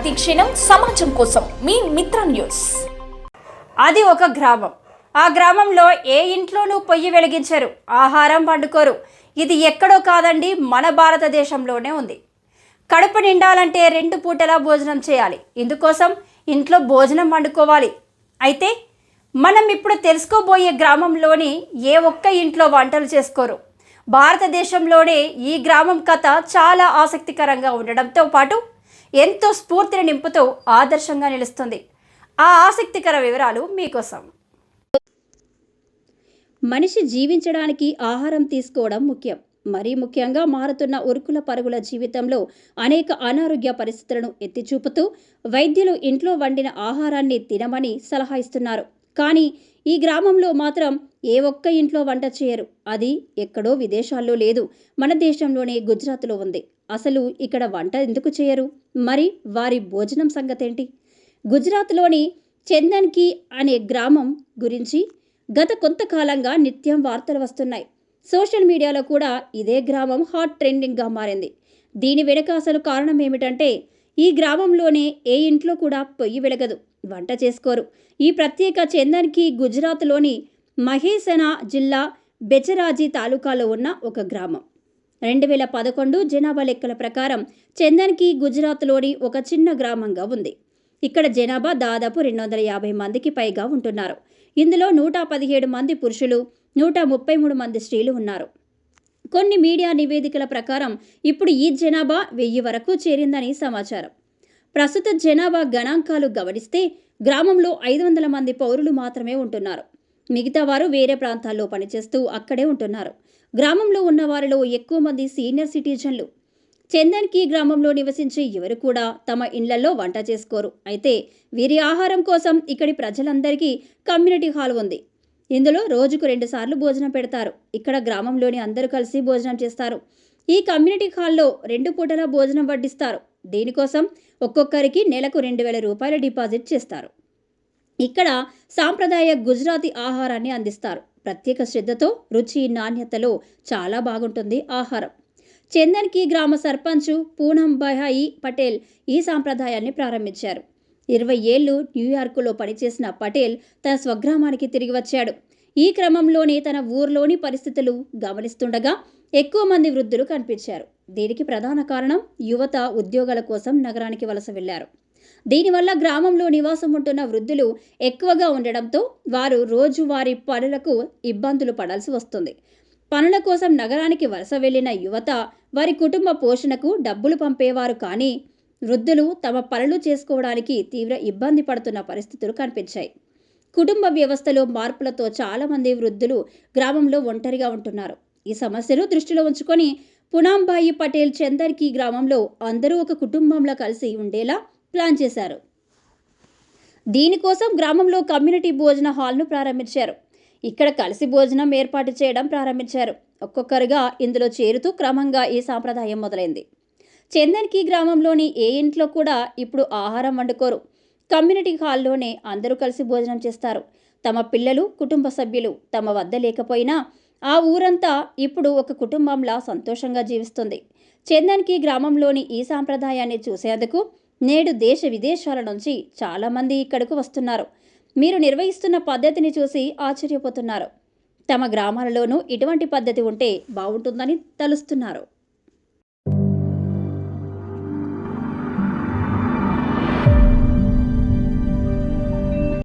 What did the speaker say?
ప్రతి క్షణం సమాజం కోసం మీ మిత్ర న్యూస్. అది ఒక గ్రామం. ఆ గ్రామంలో ఏ ఇంట్లోనూ పొయ్యి వెలిగించరు ఆహారం వండుకోరు ఇది ఎక్కడో కాదండి మన భారతదేశంలోనే ఉంది. కడుపు నిండాలంటే రెండు పూటలా భోజనం చేయాలి. ఇందుకోసం ఇంట్లో భోజనం వండుకోవాలి. అయితే మనం ఇప్పుడు తెలుసుకోబోయే గ్రామంలోని ఏ ఒక్క ఇంట్లో వంటలు చేసుకోరు. భారతదేశంలోనే ఈ గ్రామం కథ చాలా ఆసక్తికరంగా ఉండడంతో పాటు ఎంతో స్ఫూర్తిని నింపుతూ ఆదర్శంగా నిలుస్తుంది. ఆ ఆసక్తికర వివరాలు మీకోసం. మనిషి జీవించడానికి ఆహారం తీసుకోవడం ముఖ్యం. మరీ ముఖ్యంగా మారుతున్న ఉరుకుల పరుగుల జీవితంలో అనేక అనారోగ్య పరిస్థితులను ఎత్తిచూపుతూ వైద్యులు ఇంట్లో వండిన ఆహారాన్ని తినమని సలహా ఇస్తున్నారు. కానీ ఈ గ్రామంలో మాత్రం ఏ ఒక్క ఇంట్లో వంట చేయరు. అది ఎక్కడో విదేశాల్లో లేదు. మన దేశంలోనే గుజరాత్లో ఉంది. అసలు ఇక్కడ వంట ఎందుకు చేయరు? మరి వారి భోజనం సంగతేంటి? గుజరాత్లోని చందన్కి అనే గ్రామం గురించి గత కొంతకాలంగా నిత్యం వార్తలు వస్తున్నాయి. సోషల్ మీడియాలో కూడా ఇదే గ్రామం హాట్ ట్రెండింగ్గా మారింది. దీని వెనుక అసలు కారణం ఏమిటంటే ఈ గ్రామంలోనే ఏ ఇంట్లో కూడా పొయ్యి వెలగదు వంట చేసుకోరు. ఈ ప్రత్యేక చందన్కి గుజరాత్లోని మహేసనా జిల్లా బెచరాజీ తాలూకాలో ఉన్న ఒక గ్రామం. రెండు వేల పదకొండు జనాభా లెక్కల ప్రకారం చందన్కి గుజరాత్లోని ఒక చిన్న గ్రామంగా ఉంది. ఇక్కడ జనాభా దాదాపు రెండు వందల యాభై మందికి పైగా ఉంటున్నారు. ఇందులో నూట పదిహేడు మంది పురుషులు నూట ముప్పై మూడు మంది స్త్రీలు ఉన్నారు. కొన్ని మీడియా నివేదికల ప్రకారం ఇప్పుడు ఈ జనాభా వెయ్యి వరకు చేరిందని సమాచారం. ప్రస్తుత జనాభా గణాంకాలు గమనిస్తే గ్రామంలో ఐదు వందల మంది పౌరులు మాత్రమే ఉంటున్నారు. మిగతా వారు వేరే ప్రాంతాల్లో పనిచేస్తూ అక్కడే ఉంటున్నారు. గ్రామంలో ఉన్న వారిలో ఎక్కువ మంది సీనియర్ సిటిజన్లు. చందన్కి గ్రామంలో నివసించే ఎవరు కూడా తమ ఇళ్ళలో వంట చేసుకోరు. అయితే వీరి ఆహారం కోసం ఇక్కడి ప్రజలందరికీ కమ్యూనిటీ హాల్ ఉంది. ఇందులో రోజుకు రెండుసార్లు భోజనం పెడతారు. ఇక్కడ గ్రామంలోని అందరూ కలిసి భోజనం చేస్తారు. ఈ కమ్యూనిటీ హాల్లో రెండు పూటల భోజనం వడ్డిస్తారు. దీనికోసం ఒక్కొక్కరికి నెలకు రెండు వేల రూపాయల డిపాజిట్ చేస్తారు. ఇక్కడ సాంప్రదాయ గుజరాతీ ఆహారాన్ని అందిస్తారు. ప్రత్యేక శ్రద్ధతో రుచి నాణ్యతలో చాలా బాగుంటుంది ఆహారం. చందన్కి గ్రామ సర్పంచ్ పూనం బహాయి పటేల్ ఈ సాంప్రదాయాన్ని ప్రారంభించారు. ఇరవై ఏళ్ళు న్యూయార్కులో పనిచేసిన పటేల్ తన స్వగ్రామానికి తిరిగి వచ్చాడు. ఈ క్రమంలోనే తన ఊర్లోని పరిస్థితులు గమనిస్తుండగా ఎక్కువ మంది వృద్ధులు కనిపించారు. దీనికి ప్రధాన కారణం యువత ఉద్యోగాల కోసం నగరానికి వలస వెళ్ళారు దీనివల్ల గ్రామంలో నివాసం ఉంటున్న వృద్ధులు ఎక్కువగా ఉండడంతో వారు రోజువారీ పనులకు ఇబ్బందులు పడాల్సి వస్తుంది. పనుల కోసం నగరానికి వలస వెళ్ళిన యువత వారి కుటుంబ పోషణకు డబ్బులు పంపేవారు కానీ వృద్ధులు తమ పనులు చేసుకోవడానికి తీవ్ర ఇబ్బంది పడుతున్న పరిస్థితులు కనిపించాయి. కుటుంబ వ్యవస్థలో మార్పులతో చాలామంది వృద్ధులు గ్రామంలో ఒంటరిగా ఉంటున్నారు. ఈ సమస్యను దృష్టిలో ఉంచుకొని పునాంబాయి పటేల్ చందర్కి గ్రామంలో అందరూ ఒక కుటుంబంలో కలిసి ఉండేలా ప్లాన్ చేశారు. దీనికోసం గ్రామంలో కమ్యూనిటీ భోజన హాల్ను ప్రారంభించారు. ఇక్కడ కలిసి భోజనం ఏర్పాటు చేయడం ప్రారంభించారు. ఒక్కొక్కరుగా ఇందులో చేరుతూ క్రమంగా ఈ సాంప్రదాయం మొదలైంది. చందన్కి గ్రామంలోని ఏ ఇంట్లో కూడా ఇప్పుడు ఆహారం వండుకోరు. కమ్యూనిటీ హాల్లోనే అందరూ కలిసి భోజనం చేస్తారు. తమ పిల్లలు కుటుంబ సభ్యులు తమ వద్ద లేకపోయినా ఆ ఊరంతా ఇప్పుడు ఒక కుటుంబంలా సంతోషంగా జీవిస్తుంది. చందన్కి గ్రామంలోని ఈ సాంప్రదాయాన్ని చూసేందుకు నేడు దేశ విదేశాల నుంచి చాలామంది ఇక్కడకు వస్తున్నారు. మీరు నిర్వహిస్తున్న పద్ధతిని చూసి ఆశ్చర్యపోతున్నారు. తమ గ్రామాలలోనూ ఇటువంటి పద్ధతి ఉంటే బాగుంటుందని తలుస్తున్నారు.